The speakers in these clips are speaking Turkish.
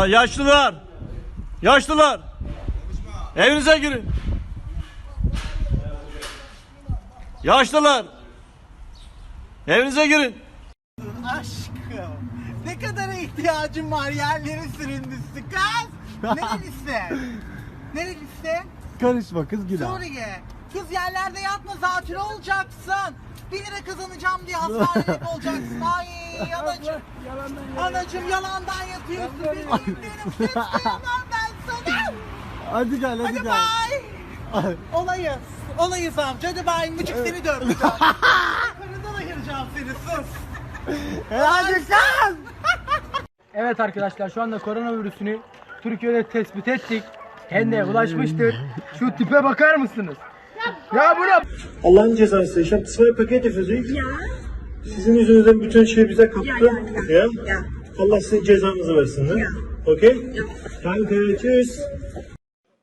Ya yaşlılar. Yaşlılar. Evinize girin. Yaşlılar. Evinize girin. Aşkım. Ne kadar ihtiyacım var yerleri süründüsü kız. Nerelisin? Nerelisin? Karışma kız günah. Suriye. Kız yerlerde yatma zatürre olacaksın. 1 lira kazanacağım diye hastanelik olacaksın. Ay anacım. Anacım yalandan yatıyorsun. Benim benim kıyamam ben sana. Hadi gel hadi, Hadi gel. bay. Ay, Olayız. Olayız amca. Hadi bay. Mıcık seni döveceğim. Karından ayıracağım seni sus. hadi kız. Evet arkadaşlar şu anda koronavirüsünü Türkiye'de tespit ettik. Kendine ulaşmıştır. Şu tipe bakar mısınız? Ya buna Allah'ın cezası. Habe zwei Pakete für Sie. Ja. Sizin yüzünüzden bütün şey bize kaptı. Ja, ja. Allah sizin cezanızı versin. Okay? Ja. Danke. Tschüss.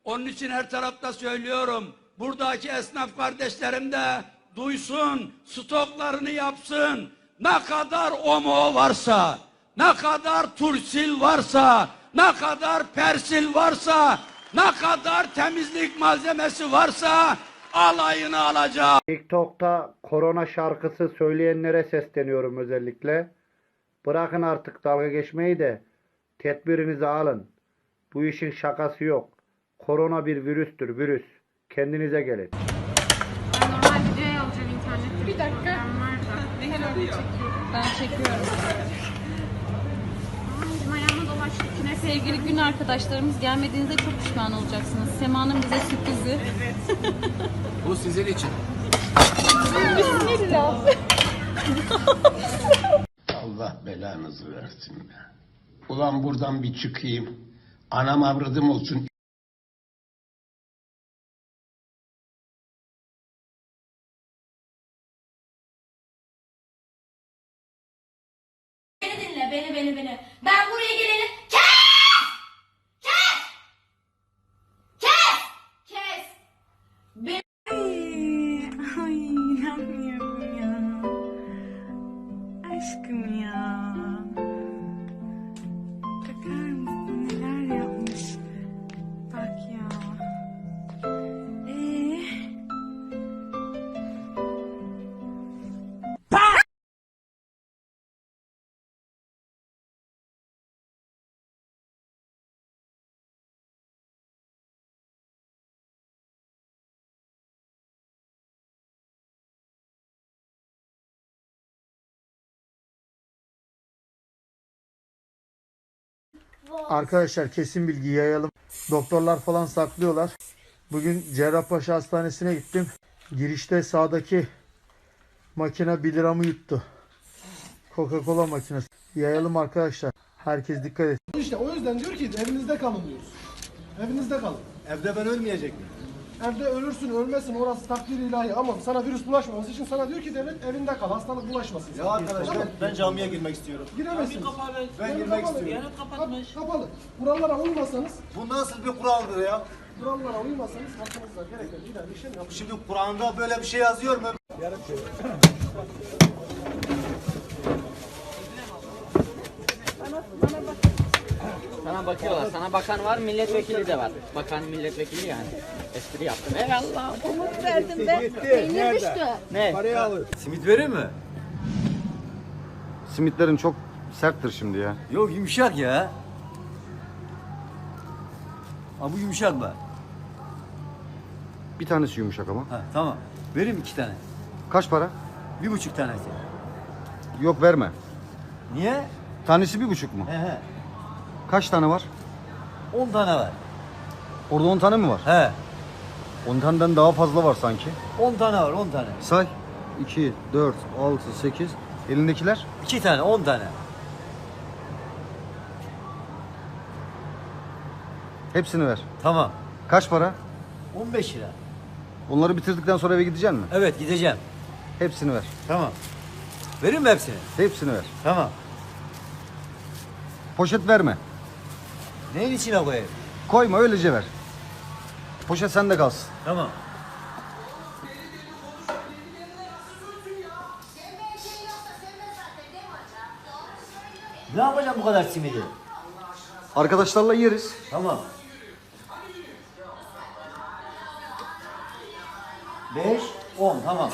Onun için her tarafta söylüyorum. Buradaki esnaf kardeşlerim de duysun, stoklarını yapsın. Ne kadar omo varsa, ne kadar tursil varsa, ne kadar persil varsa, ne kadar temizlik malzemesi varsa alayını alacağım. TikTok'ta korona şarkısı söyleyenlere sesleniyorum özellikle. Bırakın artık dalga geçmeyi de tedbirinizi alın. Bu işin şakası yok. Korona bir virüstür, virüs. Kendinize gelin. Ben normal videoyu alacağım internette. Bir dakika. Ben çekiyorum. Ay, Bizim ayağıma dolaştı. Yine sevgili gün arkadaşlarımız gelmediğinizde çok pişman olacaksınız. Sema'nın bize sürprizi. Bu sizin için. Allah belanızı versin be. Ulan buradan bir çıkayım. Anam avradım olsun. Beni beni, beni. Ben buraya geleni... Arkadaşlar kesin bilgi yayalım. Doktorlar falan saklıyorlar. Bugün Cerrahpaşa Hastanesi'ne gittim. Girişte sağdaki makine 1 liramı yuttu. Coca-Cola makinesi. Yayalım arkadaşlar. Herkes dikkat et. İşte o yüzden diyor ki evinizde kalın diyoruz. Evinizde kalın. Evde ben ölmeyecek miyim? Evde ölürsün ölmesin orası takdir ilahi ama sana virüs bulaşmaması için sana diyor ki devlet evinde kal hastalık bulaşmasın. Ya arkadaş ben, ben camiye girmek istiyorum. Giremezsiniz. Ben girmek istiyorum. kapatmış. Kapalı. Kurallara uymasanız. Bu nasıl bir kuraldır ya? Kurallara uymasanız hakkınızda gereken ileride işlem yapın. Şimdi Kur'an'da böyle bir şey yazıyor mu? Sana bakıyorlar. Sana bakan var, milletvekili de var. Bakan milletvekili yani. Espri yaptım. Eyvallah. Ne? Simit verir mi? Simitlerin çok serttir şimdi ya. Yok yumuşak ya. Ha bu yumuşak mı? Bir tanesi yumuşak ama. Ha tamam. Vereyim iki tane. Kaç para? Bir buçuk tanesi. Yok verme. Niye? Tanesi bir buçuk mu? He he. Kaç tane var? On tane var. Orada 10 tane mi var? He. 10 taneden daha fazla var sanki. On tane var on tane. Say. 2, 4, 6, 8. Elindekiler? İki tane on tane. Hepsini ver. Tamam. Kaç para? On beş lira. Onları bitirdikten sonra eve gideceksin mi? Evet gideceğim. Hepsini ver. Tamam. Vereyim mi hepsini? Hepsini ver. Tamam. Poşet verme. Neyin içine koyayım? Koyma öylece ver. Poşet sende kalsın. Tamam. Ne yapacağım bu kadar simidi? Arkadaşlarla yeriz. Tamam. 5, 10 tamam.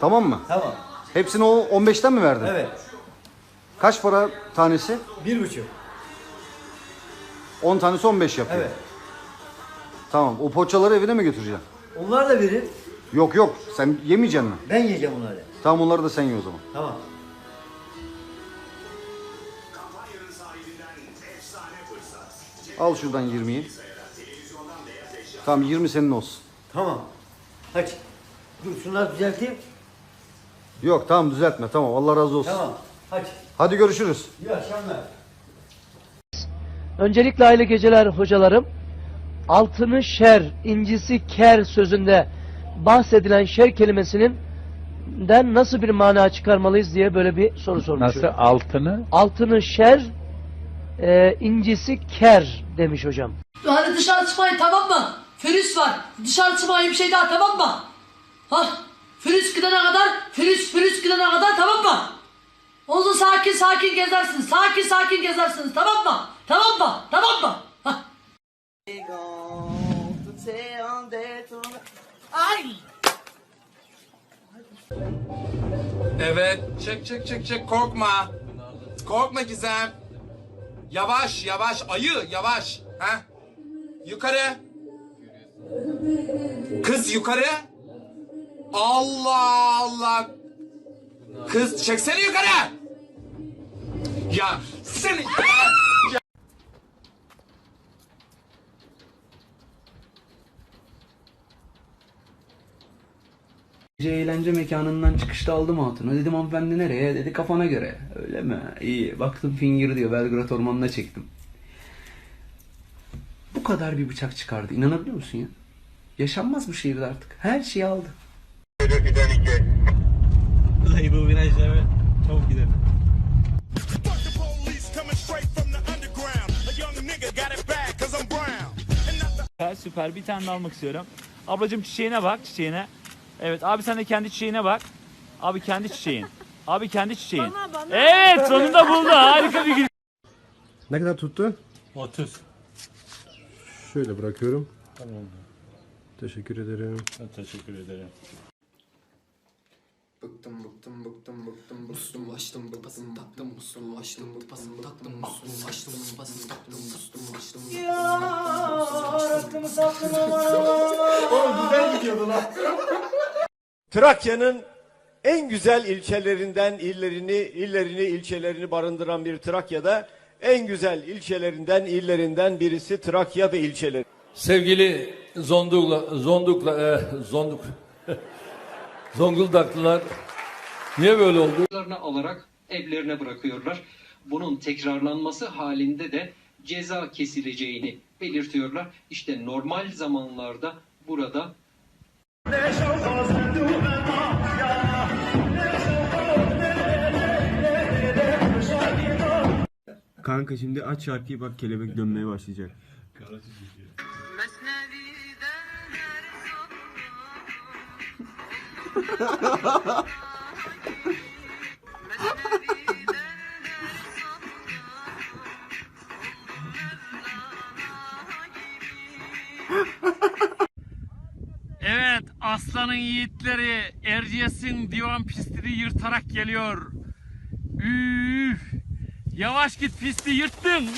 Tamam mı? Tamam. Hepsini o 15'ten mi verdin? Evet. Kaç para tanesi? Bir buçuk. 10 tanesi 15 yapıyor. Evet. Tamam. O poğaçaları evine mi götüreceksin? Onlar da verin. Yok yok. Sen yemeyeceksin mi? Ben yiyeceğim onları. Tamam onları da sen ye o zaman. Tamam. Al şuradan 20'yi. Tamam 20 senin olsun. Tamam. Hadi. Dur şunları düzelteyim. Yok tamam düzeltme. Tamam Allah razı olsun. Tamam. Hadi. Hadi görüşürüz. İyi akşamlar. Öncelikle hayırlı geceler hocalarım. Altını şer, incisi ker sözünde bahsedilen şer kelimesinin den nasıl bir mana çıkarmalıyız diye böyle bir soru sormuşum. Nasıl altını? Altını şer, e, incisi ker demiş hocam. Hadi dışarı çıkmayın tamam mı? Virüs var. Dışarı çıkmayın bir şey daha tamam mı? Ha? Virüs gidene kadar, virüs, virüs gidene kadar tamam mı? Ondan sakin sakin gezersiniz. Sakin sakin gezersiniz tamam mı? Tamam mı? Tamam mı? Ay! Evet. Çek çek çek çek korkma. Korkma Gizem. Yavaş yavaş ayı yavaş. Ha? Yukarı. Kız yukarı. Allah Allah. Kız çeksene yukarı. Ya seni. Gece eğlence mekanından çıkışta aldım hatunu. Dedim hanımefendi nereye? Dedi kafana göre. Öyle mi? İyi. Baktım finger diyor. Belgrad ormanına çektim. Bu kadar bir bıçak çıkardı. İnanabiliyor musun ya? Yaşanmaz bu şehirde artık. Her şeyi aldı. Dayı bu virajları çabuk gidelim. Süper. Bir tane almak istiyorum. Ablacığım çiçeğine bak çiçeğine. Evet abi sen de kendi çiçeğine bak. Abi kendi çiçeğin. Abi kendi çiçeğin. Evet sonunda buldu. Harika bir gün. Ne kadar tuttu? 30. Şöyle bırakıyorum. Teşekkür ederim. Teşekkür ederim. Bıktım bıktım bıktım bıktım bıktım açtım bıktım taktım mustum açtım bıktım taktım mustum açtım bıktım taktım mustum açtım Oğlum güzel gidiyordu lan. Trakya'nın en güzel ilçelerinden illerini, illerini, ilçelerini barındıran bir Trakya'da en güzel ilçelerinden, illerinden birisi Trakya'da ilçeleri. Sevgili Zondukla, Zondukla, e, Zonduk, Zonguldaklılar niye böyle oldu? alarak evlerine bırakıyorlar. Bunun tekrarlanması halinde de ceza kesileceğini belirtiyorlar. İşte normal zamanlarda burada Kanka şimdi aç şarkıyı bak kelebek dönmeye başlayacak. Evet aslanın yiğitleri Erciyes'in divan pistini yırtarak geliyor. Üf, yavaş git pisti yırttın.